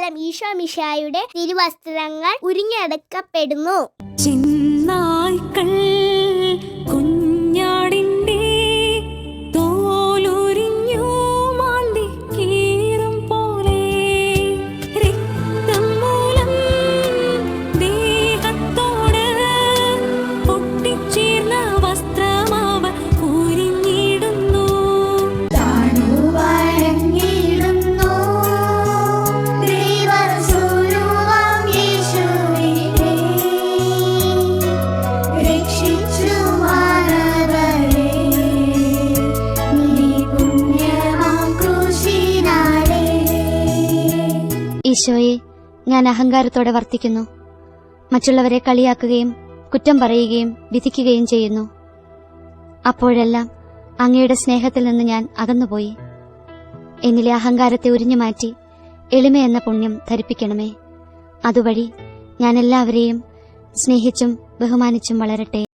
കാലം ഈശോ മിഷായുടെ തിരുവസ്ത്രങ്ങൾ ഉരിഞ്ഞടക്കപ്പെടുന്നു. ചിന്നായ്ക്കൾ ഈശോയെ ഞാൻ അഹങ്കാരത്തോടെ വർത്തിക്കുന്നു. മറ്റുള്ളവരെ കളിയാക്കുകയും കുറ്റം പറയുകയും വിധിക്കുകയും ചെയ്യുന്നു. അപ്പോഴെല്ലാം അങ്ങയുടെ സ്നേഹത്തിൽ നിന്ന് ഞാൻ അകന്നുപോയി. എന്നിലെ അഹങ്കാരത്തെ ഉരിഞ്ഞു മാറ്റി എളിമയെന്ന പുണ്യം ധരിപ്പിക്കണമേ. അതുവഴി ഞാൻ എല്ലാവരെയും സ്നേഹിച്ചും ബഹുമാനിച്ചും വളരട്ടെ.